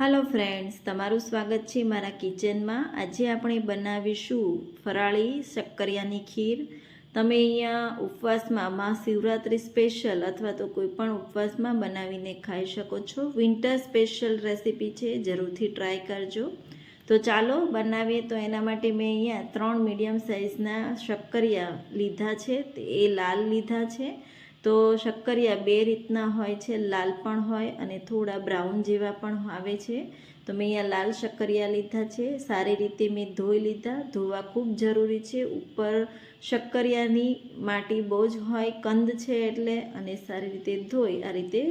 હાલો friends તમારું સ્વાગત છે મારા કિચનમાં આજે આપણે બનાવીશું ફરાળી શક્કરિયાની ખીર. તમે અહીંયા ઉપવાસમાં મહાશિવરાત્રિ સ્પેશિયલ અથવા તો કોઈ પણ ઉપવાસમાં બનાવીને ખાઈ શકો છો. વિન્ટર સ્પેશિયલ રેસીપી છે, જરૂરથી ટ્રાય કરજો. તો ચાલો બનાવીએ. તો એના માટે મેં અહીંયા ત્રણ મીડિયમ સાઇઝના શક્કરિયા લીધા છે. તે એ લાલ લીધા છે. તો શક્કરિયા બે રીતના હોય છે. લાલ પણ હોય અને થોડા બ્રાઉન જેવા પણ આવે છે. તો મેં અહીંયા લાલ શક્કરિયા લીધા છે. સારી રીતે મેં ધોઈ લીધા. ધોવા ખૂબ જરૂરી છે. ઉપર શક્કરિયાની માટી બહુ જ હોય, કંદ છે એટલે, અને સારી રીતે ધોઈ આ રીતે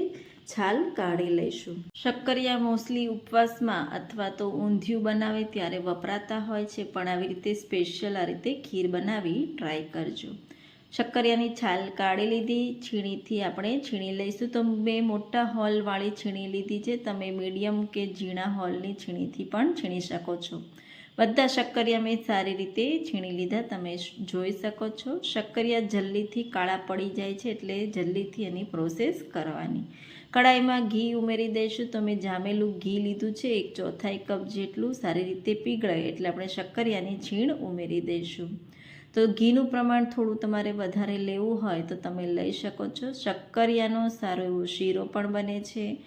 છાલ કાઢી લઈશું. શક્કરિયા મોસ્ટલી ઉપવાસમાં અથવા તો ઊંધિયું બનાવે ત્યારે વપરાતા હોય છે, પણ આવી રીતે સ્પેશિયલ આ રીતે ખીર બનાવી ટ્રાય કરજો. શક્કરિયાની છાલ કાઢી લીધી, છીણીથી આપણે છીણી લઈશું. તો મેં મોટા હોલવાળી છીણી લીધી છે. તમે મીડિયમ કે ઝીણા હોલની છીણીથી પણ છીણી શકો છો. બધા શક્કરિયા મેં સારી રીતે છીણી લીધા. તમે જોઈ શકો છો. શક્કરિયા જલ્દીથી કાળા પડી જાય છે એટલે જલ્દીથી એની પ્રોસેસ કરવાની. કડાઈમાં ઘી ઉમેરી દઈશું. તો મેં જામેલું ઘી લીધું છે. એક ચોથાઈ કપ જેટલું સારી રીતે પીગળાય એટલે આપણે શક્કરિયાની છીણ ઉમેરી દઈશું. તો ઘીનું પ્રમાણ થોડું તમારે વધારે લેવું હોય તો તમે લઈ શકો છો. શક્કરિયાનો સારો એવો શીરો પણ બને છે.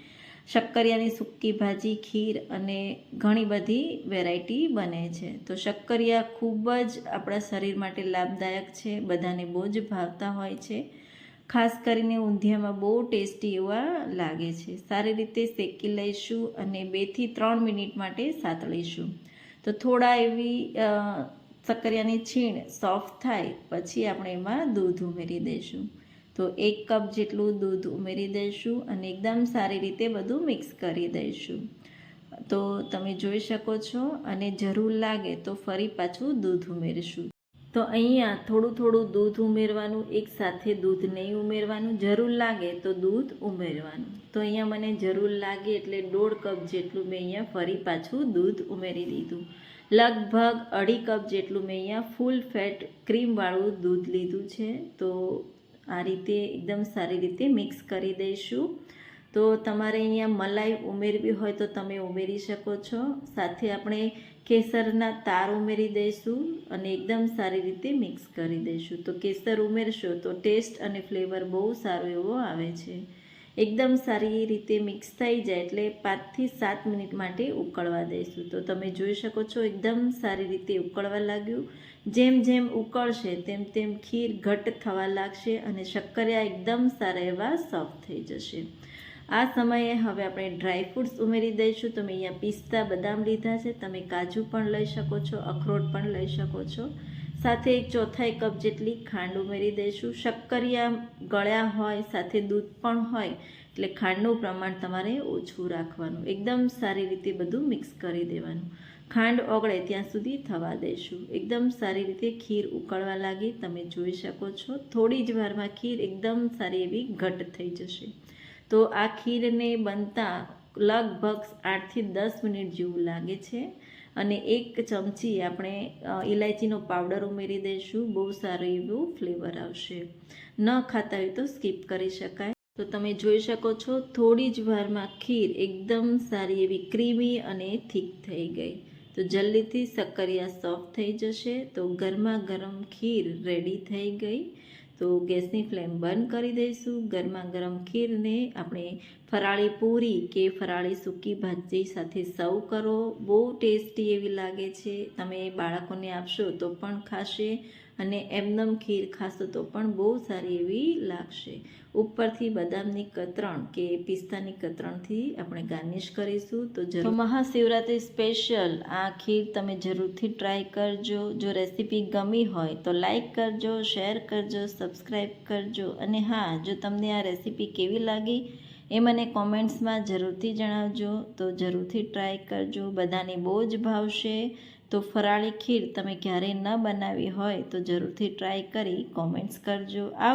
શક્કરિયાની સૂકી ભાજી, ખીર અને ઘણી બધી વેરાયટી બને છે. તો શક્કરિયા ખૂબ જ આપણા શરીર માટે લાભદાયક છે. બધાને બહુ જ ભાવતા હોય છે. ખાસ કરીને ઊંધિયામાં બહુ ટેસ્ટી એવા લાગે છે. સારી રીતે શેકી લઈશું અને બેથી ત્રણ મિનિટ માટે સાતળીશું. તો થોડા એવી શક્કરિયાની છીણ સોફ્ટ થાય, પછી આપણે એમાં દૂધ ઉમેરી દઈશું. તો એક કપ જેટલું દૂધ ઉમેરી દઈશું અને એકદમ સારી રીતે બધું મિક્સ કરી દઈશું. તો તમે જોઈ શકો છો અને જરૂર લાગે તો ફરી પાછું દૂધ ઉમેરીશું. તો અહીંયા થોડું થોડું દૂધ ઉમેરવાનું, એક સાથે દૂધ નહીં ઉમેરવાનું, જરૂર લાગે તો દૂધ ઉમેરવાનું. તો અહીંયા મને જરૂર લાગે એટલે દોઢ કપ જેટલું મેં અહીંયા ફરી પાછું દૂધ ઉમેરી દીધું. લગભગ અઢી કપ જેટલું મેં અહીંયા ફૂલ ફેટ ક્રીમવાળું દૂધ લીધું છે. તો આ રીતે એકદમ સારી રીતે મિક્સ કરી દઈશું. તો તમારે અહીંયા મલાઈ ઉમેરવી હોય તો તમે ઉમેરી શકો છો. સાથે આપણે કેસરના તાર ઉમેરી દઈશું અને એકદમ સારી રીતે મિક્સ કરી દઈશું. તો કેસર ઉમેરશો તો ટેસ્ટ અને ફ્લેવર બહુ સારો એવો આવે છે. એકદમ સારી રીતે મિક્સ થઈ જાય એટલે પાંચથી સાત મિનિટ માટે ઉકળવા દઈશું. તો તમે જોઈ શકો છો એકદમ સારી રીતે ઉકળવા લાગ્યું. જેમ જેમ ઉકળશે, તેમ તેમ ખીર ઘટ્ટ થવા લાગશે અને શક્કરિયા એકદમ સારા એવા સોફ્ટ થઈ જશે. આ સમયે હવે આપણે ડ્રાય ફ્રૂટ્સ ઉમેરી દઈશું. તમે અહીંયા પિસ્તા બદામ લીધા છે. તમે કાજુ પણ લઈ શકો છો, અખરોટ પણ લઈ શકો છો. સાથે એક ચોથાઈ કપ જેટલી ખાંડ ઉમેરી દઈશું. શક્કરિયા ગળ્યા હોય, સાથે દૂધ પણ હોય, એટલે ખાંડનું પ્રમાણ તમારે ઓછું રાખવાનું. એકદમ સારી રીતે બધું મિક્સ કરી દેવાનું. ખાંડ ઓગળે ત્યાં સુધી થવા દઈશું. એકદમ સારી રીતે ખીર ઉકળવા લાગી, તમે જોઈ શકો છો. થોડી જ વારમાં ખીર એકદમ સારી એવી ઘટ થઈ જશે. તો આ ખીરને બનતા લગભગ આઠથી દસ મિનિટ જેવું લાગે છે. અને એક ચમચી આપણે ઇલાયચીનો પાવડર ઉમેરી દઈશું. બહુ સારું એવું ફ્લેવર આવશે. ન ખાતા હોય તો સ્કીપ કરી શકાય. તો તમે જોઈ શકો છો, થોડી જ વારમાં ખીર એકદમ સારી એવી ક્રીમી અને થીક થઈ ગઈ. તો જલ્દીથી શક્કરિયા સોફ્ટ થઈ જશે. તો ગરમા ગરમ ખીર રેડી થઈ ગઈ. તો ગેસની ફ્લેમ બંધ કરી દઈશું. ગરમા ગરમ ખીરને આપણે ફરાળી પૂરી કે ફરાળી સૂકી ભાજી સાથે સર્વ કરો. બહુ ટેસ્ટી એવી લાગે છે. તમે બાળકોને આપશો તો પણ ખાશે. અને એમનમ ખીર ખાશો તો પણ બહુ સારી એવી લાગશે. ઉપરથી બદામની કતરણ કે પિસ્તાની કતરણથી આપણે ગાર્નિશ કરીશું. તો જરૂર મહાશિવરાત્રિ સ્પેશિયલ. આ ખીર તમે જરૂરથી ટ્રાય કરજો. જો રેસીપી ગમી હોય તો લાઈક કરજો, શેર કરજો, સબસ્ક્રાઈબ કરજો. અને હા, જો તમને આ રેસીપી કેવી લાગી એ મને કોમેન્ટ્સમાં જરૂરથી જણાવજો. તો જરૂરથી ટ્રાય કરજો. બધાને બહુ જ ભાવશે. તો ફરાળી ખીર તમે ક્યારેય ન બનાવી હોય તો જરૂરથી ટ્રાય કરી કોમેન્ટ્સ કરજો. આ